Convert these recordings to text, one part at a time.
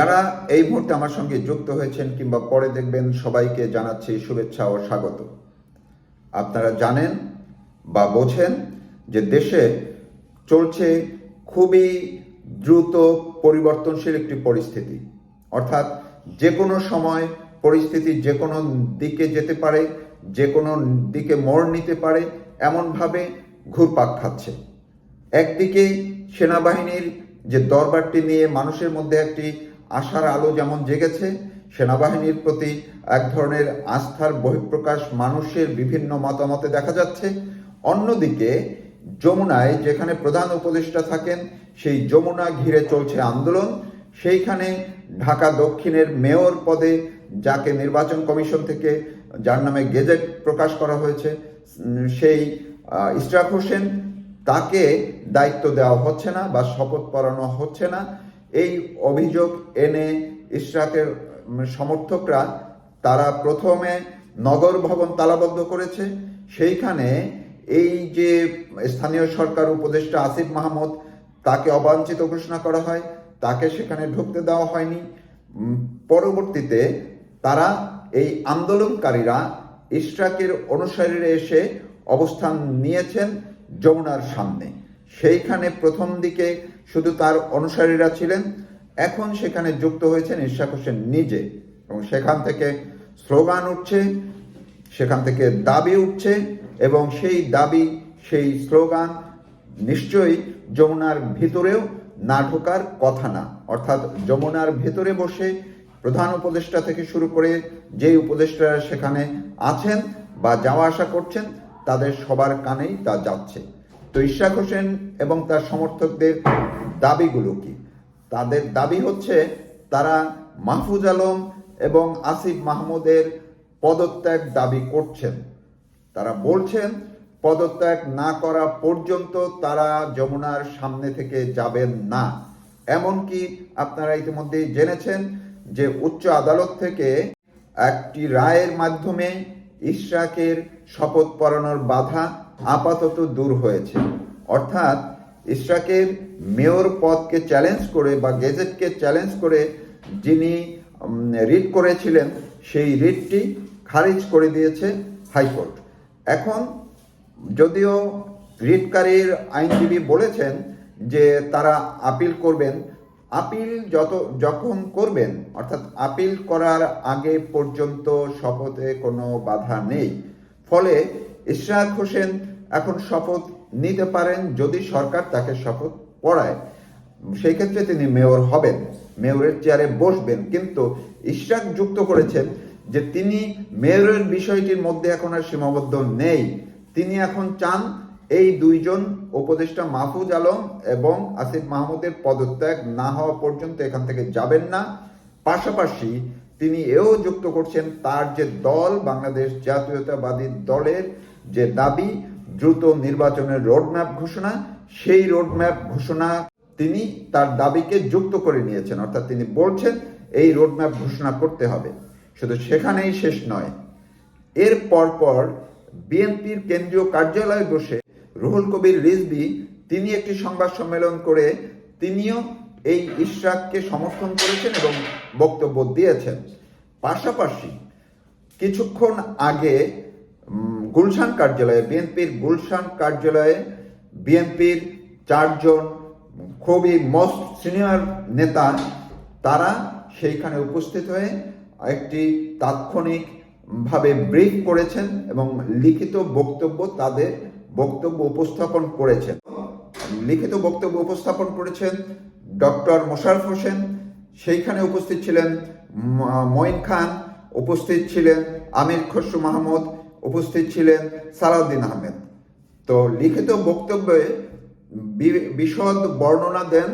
যারা এই মুহূর্তে আমার সঙ্গে যুক্ত হয়েছেন কিংবা পরে দেখবেন, সবাইকে জানাচ্ছি শুভেচ্ছা ও স্বাগত। আপনারা জানেন বা বোঝেন যে দেশে চলছে খুবই দ্রুত পরিবর্তনশীল একটি পরিস্থিতি। অর্থাৎ যে কোনো সময় পরিস্থিতি যে কোনো দিকে যেতে পারে যে কোনো দিকে মোড় নিতে পারে, এমনভাবে ঘুরপাক খাচ্ছে। একদিকে সেনাবাহিনীর যে দরবারটি নিয়ে মানুষের মধ্যে একটি আশার আলো যেমন জেগেছে, সেনাবাহিনীর প্রতি এক ধরনের আস্থার বহিঃপ্রকাশ মানুষের বিভিন্ন মতামতে দেখা যাচ্ছে। অন্যদিকে, যমুনায় যেখানে প্রধান উপদেষ্টা থাকেন, সেই যমুনা ঘিরে চলছে আন্দোলন। সেইখানে ঢাকা দক্ষিণের মেয়র পদে, যাকে নির্বাচন কমিশন থেকে যার নামে গেজেট প্রকাশ করা হয়েছে, সেই ইশরাক হোসেন, তাকে দায়িত্ব দেওয়া হচ্ছে না বা শপথ পড়ানো হচ্ছে না। এই অভিযোগ এনে ইশরাকের সমর্থকরা তারা প্রথমে নগর ভবন তালাবদ্ধ করেছে। সেইখানে এই যে স্থানীয় সরকার উপদেষ্টা আসিফ মাহমুদ তাকে অবাঞ্ছিত ঘোষণা করা হয়, তাকে সেখানে ঢুকতে দেওয়া হয়নি। পরবর্তীতে তারা এই আন্দোলনকারীরা ইশরাকের অনুসারীরা এসে অবস্থান নিয়েছেন যমুনার সামনে। সেইখানে প্রথম দিকে শুধু তার অনুসারীরা ছিলেন, এখন সেখানে যুক্ত হয়েছেন ইশরাক হোসেন নিজে। এবং সেখান থেকে স্লোগান উঠছে, সেখান থেকে দাবি উঠছে, এবং সেই দাবি, সেই স্লোগান নিশ্চয়ই যমুনার ভিতরেও না ঢোকার কথা না। অর্থাৎ যমুনার ভেতরে বসে প্রধান উপদেষ্টা থেকে শুরু করে যেই উপদেষ্টারা সেখানে আছেন বা যাওয়া আসা করছেন, তাদের সবার কানেই তা যাচ্ছে। তো ইশাক হোসেন এবং তার সমর্থকদের দাবিগুলো কি? তাদের দাবি হচ্ছে তারা মাহফুজ আলম এবং আসিফ মাহমুদের পদত্যাগ দাবি করছেন। তারা বলছেন, পদত্যাগ না করা পর্যন্ত তারা যমুনার সামনে থেকে যাবেন না। এমনকি আপনারা ইতিমধ্যেই জেনেছেন যে উচ্চ আদালত থেকে একটি রায়ের মাধ্যমে ইশরাকের শপথ পড়ানোর বাধা আপাতত দূর হয়েছে। অর্থাৎ ইশরাকের মেয়র পদকে চ্যালেঞ্জ করে বা গেজেটকে চ্যালেঞ্জ করে যিনি রিট করেছিলেন, সেই রিটটি খারিজ করে দিয়েছে হাইকোর্ট। এখন যদিও রিটকারীর আইনজীবী বলেছেন যে তারা আপিল করবেন আপিল যত, যখন করবেন, অর্থাৎ আপিল করার আগে পর্যন্ত শপথে কোনো বাধা নেই। ফলে ইশরাক হোসেন এখন শপথ নিতে পারেন যদি সরকার তাকে শপথ পড়ায়। সেই ক্ষেত্রে তিনি মেয়র হবেন, মেয়রের চেয়ারে বসবেন। কিন্তু ইশরাক যুক্ত করেছেন যে তিনি মেয়রের বিষয়টির মধ্যে এখন আর সীমাবদ্ধ নেই। তিনি এখন চান এই দুইজন উপদেষ্টা মাহফুজ আলম এবং আসিফ মাহমুদের পদত্যাগ না হওয়া পর্যন্ত এখান থেকে যাবেন না। পাশাপাশি তিনি এও যুক্ত করছেন তার যে দল, বাংলাদেশ জাতীয়তাবাদী দলের যে দাবি দ্রুত নির্বাচনের রোডম্যাপ ঘোষণা, সেই রোডম্যাপ ঘোষণা তিনি তার দাবিকে যুক্ত করে নিয়েছেন, অর্থাৎ তিনি বলছেন, এই রোডম্যাপ ঘোষণা করতে হবে। শুধু সেখানেই শেষ নয়, এর পরপর বিএনপির কেন্দ্রীয় কার্যালয়ে বসে রুহুল কবির রিজবি তিনি একটি সংবাদ সম্মেলন করে তিনিও এই ইশরাককে সমর্থন করেছেন এবং বক্তব্য দিয়েছেন। পাশাপাশি কিছুক্ষণ আগে গুলশান কার্যালয়ে, বিএনপির গুলশান কার্যালয়ে বিএনপির চারজন খুবই মোস্ট সিনিয়র নেতা, তারা সেইখানে উপস্থিত হয়ে একটি তাৎক্ষণিক ভাবে ব্রিফ করেছেন এবং লিখিত বক্তব্য তাদের বক্তব্য উপস্থাপন করেছেন। লিখিত বক্তব্য উপস্থাপন করেছেন ডক্টর মোশারফ হোসেন, সেইখানে উপস্থিত ছিলেন মঈন খান, উপস্থিত ছিলেন আমির খসরু মাহমুদ উপস্থিত ছিলেন সালাউদ্দিন আহমেদ। তো লিখিত বক্তব্যে বিশদ বর্ণনা দেন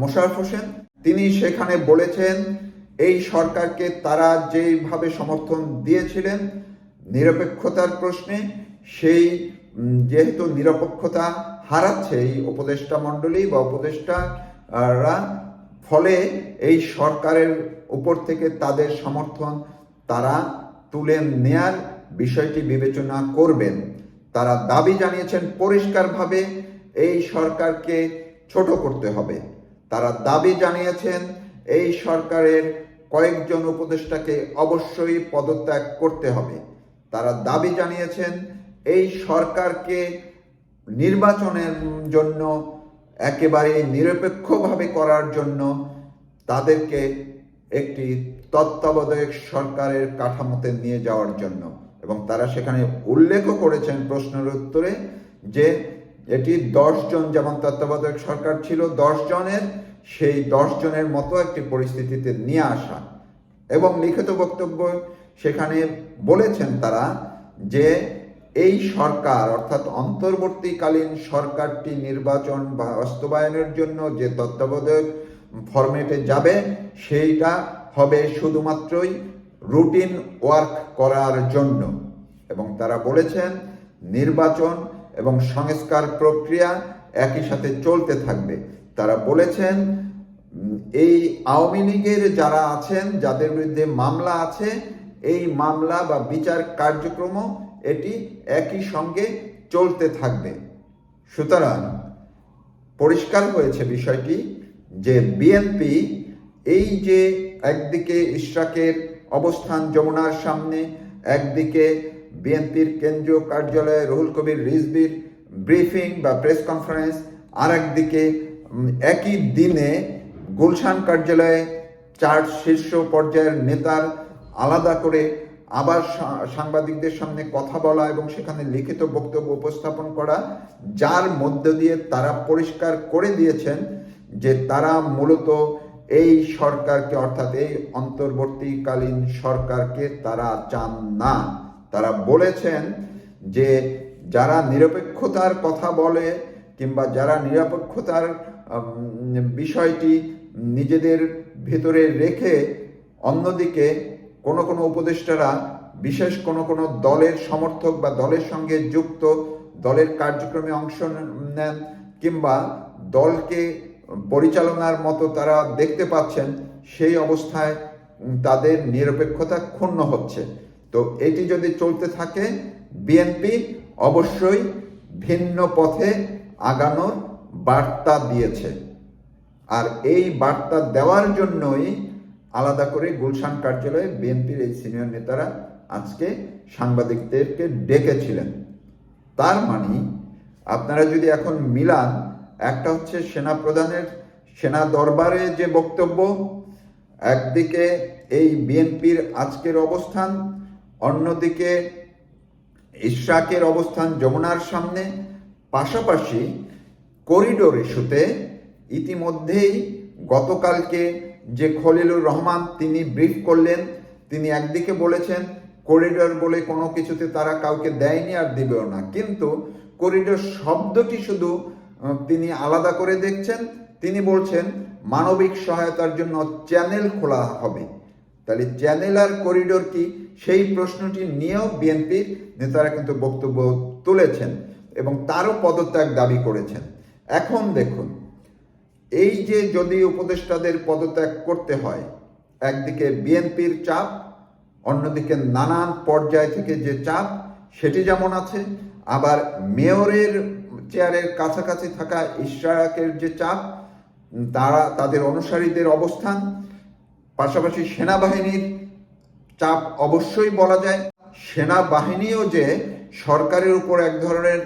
মোশারফ হোসেন। তিনি সেখানে বলেছেন, এই সরকারকে তারা যেইভাবে সমর্থন দিয়েছিলেন নিরপেক্ষতার প্রশ্নে, সেই যেহেতু নিরপেক্ষতা হারাচ্ছে এই উপদেষ্টা মণ্ডলী বা উপদেষ্টারা, ফলে এই সরকারের উপর থেকে তাদের সমর্থন তারা তুলে নেয়ার বিষয়টি বিবেচনা করবেন। তারা দাবি জানিয়েছেন, পরিষ্কারভাবে এই সরকারকে ছোট করতে হবে। তারা দাবি জানিয়েছেন, এই সরকারের কয়েকজন উপদেষ্টাকে অবশ্যই পদত্যাগ করতে হবে। তারা দাবি জানিয়েছেন, এই সরকারকে নির্বাচনের জন্য একেবারে নিরপেক্ষভাবে করার জন্য তাদেরকে একটি তত্ত্বাবধায়ক সরকারের কাঠামোতে নিয়ে যাওয়ার জন্য এবং তারা সেখানে উল্লেখও করেছেন প্রশ্নের উত্তরে যে এটি জন যেমন তত্ত্বাবধায়ক সরকার ছিল জনের সেই জনের মতো একটি পরিস্থিতিতে নিয়ে আসা। এবং লিখিত বক্তব্য সেখানে বলেছেন তারা যে এই সরকার, অর্থাৎ অন্তর্বর্তীকালীন সরকারটি নির্বাচন বা বাস্তবায়নের জন্য যে তত্ত্বাবধায়ক ফরম্যাটে যাবে, সেইটা হবে শুধুমাত্রই রুটিন ওয়ার্ক করার জন্য। এবং তারা বলেছেন, নির্বাচন এবং সংস্কার প্রক্রিয়া একই সাথে চলতে থাকবে। তারা বলেছেন এই আওয়ামী লীগের যারা আছেন, যাদের বিরুদ্ধে মামলা আছে, এই মামলা বা বিচার কার্যক্রম এটি একই সঙ্গে চলতে থাকবে। সুতরাং পরিষ্কার হয়েছে বিষয়টি যে বিএনপি এই যে একদিকে ইশরাকের অবস্থান যমুনার সামনে, একদিকে বিএনপির কেন্দ্রীয় কার্যালয়ে রুহুল কবির রিজবির ব্রিফিং বা প্রেস কনফারেন্স আর একদিকে একই দিনে গুলশান কার্যালয়ে চার শীর্ষ পর্যায়ের নেতার আলাদা করে আবার সাংবাদিকদের সামনে কথা বলা এবং সেখানে লিখিত বক্তব্য উপস্থাপন করা, যার মধ্য দিয়ে তারা পরিষ্কার করে দিয়েছেন যে তারা মূলত এই সরকারকে, অর্থাৎ এই অন্তর্বর্তীকালীন সরকারকে তারা চান না। তারা বলেছেন যে যারা নিরপেক্ষতার কথা বলে কিংবা যারা নিরপেক্ষতার বিষয়টি নিজেদের ভেতরে রেখে অন্যদিকে কোনো কোনো উপদেষ্টারা, বিশেষ কোনো কোনো দলের সমর্থক বা দলের সঙ্গে যুক্ত, দলের কার্যক্রমে অংশ নেন কিংবা দলকে পরিচালনার মতো তারা দেখতে পাচ্ছেন, সেই অবস্থায় তাদের নিরপেক্ষতা ক্ষুণ্ণ হচ্ছে। তো এটি যদি চলতে থাকে, বিএনপি অবশ্যই ভিন্ন পথে আগানোর বার্তা দিয়েছে। আর এই বার্তা দেওয়ার জন্যই আলাদা করে গুলশান কার্যালয়ে বিএনপির এই সিনিয়র নেতারা আজকে সাংবাদিকদেরকে ডেকেছিলেন। তার মানে আপনারা যদি এখন মিলান একটা হচ্ছে সেনা প্রধানের, সেনা দরবারে যে বক্তব্য, একদিকে এই বিএনপির আজকের অবস্থান, অন্যদিকে ইশরাকের অবস্থান যমুনার সামনে, পাশাপাশি করিডোর ইস্যুতে ইতিমধ্যেই গতকালকে যে খলিলুর রহমান তিনি ব্রিফ করলেন, তিনি একদিকে বলেছেন, করিডোর বলে কোনো কিছুতে তারা কাউকে দেয়নি আর দিবেও না। কিন্তু করিডোর শব্দটি শুধু তিনি আলাদা করে দেখছেন। তিনি বলছেন, মানবিক সহায়তার জন্য চ্যানেল খোলা হবে। তাহলে চ্যানেল আর করিডোর কি? সেই প্রশ্নটি নিয়েও বিএনপির নেতারা কিন্তু বক্তব্য তুলেছেন এবং তারও পদত্যাগ দাবি করেছেন। এখন দেখুন, এই যে যদি উপদেষ্টাদের পদত্যাগ করতে হয়, একদিকে বিএনপির চাপ, অন্যদিকে নানান পর্যায় থেকে যে চাপ, সেটি যেমন আছে, আবার মেয়রের চেয়ারের কাছাকাছি থাকা ইশরাকের যে চাপ, তারা তাদের অনুসারীদের অবস্থান, পাশাপাশি সেনাবাহিনীর চাপ অবশ্যই বলা যায়। সেনাবাহিনীও যে সরকারের উপর এক ধরনের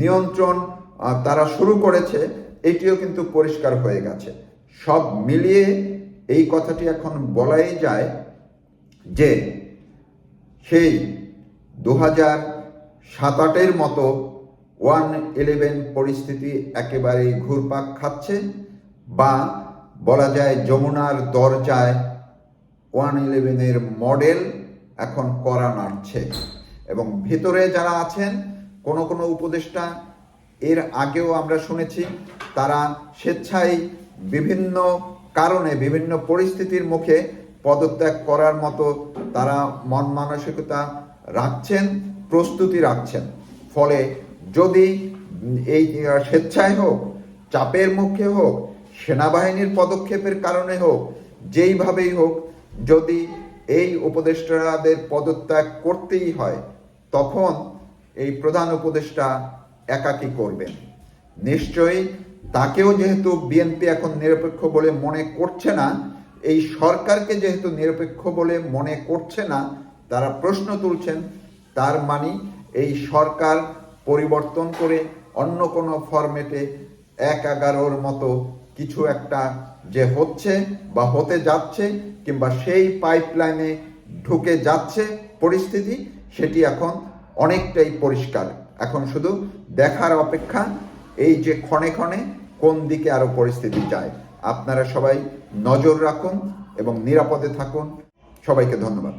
নিয়ন্ত্রণ তারা শুরু করেছে, এটিও কিন্তু পরিষ্কার হয়ে গেছে। সব মিলিয়ে এই কথাটি এখন বলাই যায় যে সেই দু হাজার সাত আটের মতো ওয়ান ইলেভেন পরিস্থিতি একেবারেই ঘুরপাক খাচ্ছে বা বলা যায় যমুনার দরজায় ওয়ান ইলেভেনের মডেল এখন করা নাড়ছে। এবং ভেতরে যারা আছেন, কোনো কোনো উপদেষ্টা, এর আগেও আমরা শুনেছি, তারা স্বেচ্ছায় বিভিন্ন কারণে, বিভিন্ন পরিস্থিতির মুখে পদত্যাগ করার মতো তারা মন মানসিকতা রাখছেন, প্রস্তুতি রাখছেন। ফলে যদি এই স্বেচ্ছায় হোক, চাপের মুখে হোক, সেনাবাহিনীর পদক্ষেপের কারণে হোক, যেইভাবেই হোক, যদি এই উপদেষ্টাদের পদত্যাগ করতেই হয়, তখন এই প্রধান উপদেষ্টা একাকী করবেন। নিশ্চয়ই তাকেও যেহেতু বিএনপি এখন নিরপেক্ষ বলে মনে করছে না, এই সরকারকে যেহেতু নিরপেক্ষ বলে মনে করছে না, তারা প্রশ্ন তুলছেন, তার মানে এই সরকার পরিবর্তন করে অন্য কোনো ফরম্যাটে এক এগারোর মতো কিছু একটা যে হচ্ছে বা হতে যাচ্ছে কিংবা সেই পাইপলাইনে ঢুকে যাচ্ছে পরিস্থিতি, সেটি এখন অনেকটাই পরিষ্কার। এখন শুধু দেখার অপেক্ষা, এই যে ক্ষণে ক্ষণে কোন দিকে আরও পরিস্থিতি যায়। আপনারা সবাই নজর রাখুন এবং নিরাপদে থাকুন। সবাইকে ধন্যবাদ।